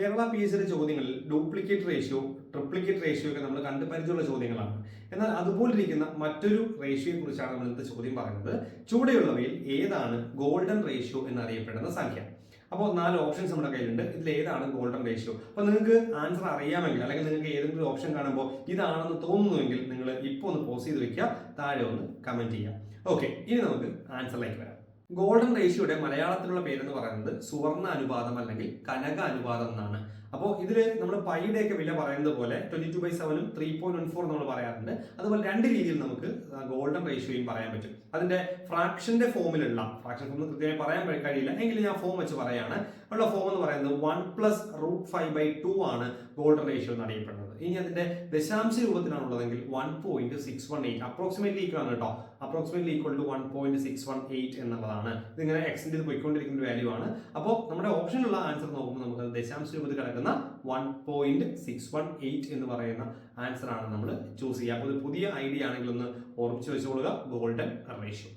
Kerala P S സിയുടെ ചോദ്യങ്ങളിൽ duplicate ratio triplicate ratio ഒക്കെ നമ്മൾ കണ്ട് പരിചയമുള്ള ചോദ്യങ്ങളാണ്. എന്നാൽ അതുപോലെ ഇരിക്കുന്ന മറ്റൊരു റേഷ്യോയെ കുറിച്ചാണ് നമ്മൾ ഇന്നത്തെ ചോദ്യം പറയുന്നത്. ചുവടെയുള്ളവയിൽ ഏതാണ് ഗോൾഡൻ റേഷ്യോ എന്നറിയപ്പെടുന്ന സംഖ്യ? അപ്പോൾ നാല് ഓപ്ഷൻസ് നമ്മുടെ കയ്യിലുണ്ട്. ഇതിൽ ഏതാണ് ഗോൾഡൻ റേഷ്യോ അപ്പോൾ നിങ്ങൾക്ക് ആൻസർ അറിയാമെങ്കിൽ അല്ലെങ്കിൽ നിങ്ങൾക്ക് ഏതെങ്കിലും ഓപ്ഷൻ കാണുമ്പോൾ ഇതാണെന്ന് തോന്നുന്നുവെങ്കിൽ നിങ്ങൾ ഇപ്പോൾ ഒന്ന് പോസ് ചെയ്ത് വെക്കുക. താഴെ ഒന്ന് കമന്റ് ചെയ്യാം ഓക്കെ ഇനി നമുക്ക് ആൻസറിലേക്ക് വരാം. ഗോൾഡൻ റേഷ്യോയുടെ മലയാളത്തിലുള്ള പേരെന്ന് പറയുന്നത് സുവർണ അനുപാതം അല്ലെങ്കിൽ കനക അനുപാതം എന്നാണ്. അപ്പോൾ ഇതിൽ നമ്മൾ പൈയുടെ ഒക്കെ വില പറയുന്നത് പോലെ ട്വന്റി ടു ബൈ സെവനും ത്രീ പോയിന്റ് വൺ ഫോർ നമ്മൾ പറയാറുണ്ട്. അതുപോലെ രണ്ട് രീതിയിൽ നമുക്ക് ഗോൾഡൻ റേഷ്യോയും പറയാൻ പറ്റും. അതിന്റെ ഫ്രാക്ഷന്റെ ഫോമിലുള്ള ഫ്രാക്ഷൻ ഫോമിൽ കൃത്യമായി പറയാൻ കഴി- കഴിയില്ല. എങ്കിലും ഞാൻ ഫോം വെച്ച് പറയാണ്. ഉള്ള ഫോം എന്ന് പറയുന്നത് one plus root five by two ആണ് ഗോൾഡൻ റേഷ്യോ എന്ന് അറിയപ്പെടുന്നത് ഇനി അതിന്റെ ദശാംശ രൂപത്തിലാണ് ഉള്ളതെങ്കിൽ one point six one eight approximately equal ആണ് കേട്ടോ. Approximately equal to one point six one eight എന്നുള്ളതാണ്. ഇതിങ്ങനെ എക്സ്റ്റെൻഡ് ചെയ്ത് പോയിക്കൊണ്ടിരിക്കുന്ന വാല്യൂ ആണ്. അപ്പോൾ നമ്മുടെ ഓപ്ഷനിലുള്ള ആൻസർ നോക്കുമ്പോൾ നമുക്ക് ദശാംശ രൂപത്തിൽ കിടക്കുന്ന one point six one eight എന്ന് പറയുന്ന ആൻസർ ആണ് നമ്മൾ ചൂസ് ചെയ്യുക. അപ്പോൾ പുതിയ ഐഡിയ ആണെങ്കിൽ ഒന്ന് ഓർമ്മിച്ച് വെച്ചുകൊള്ളുക ഗോൾഡൻ റേഷ്യോ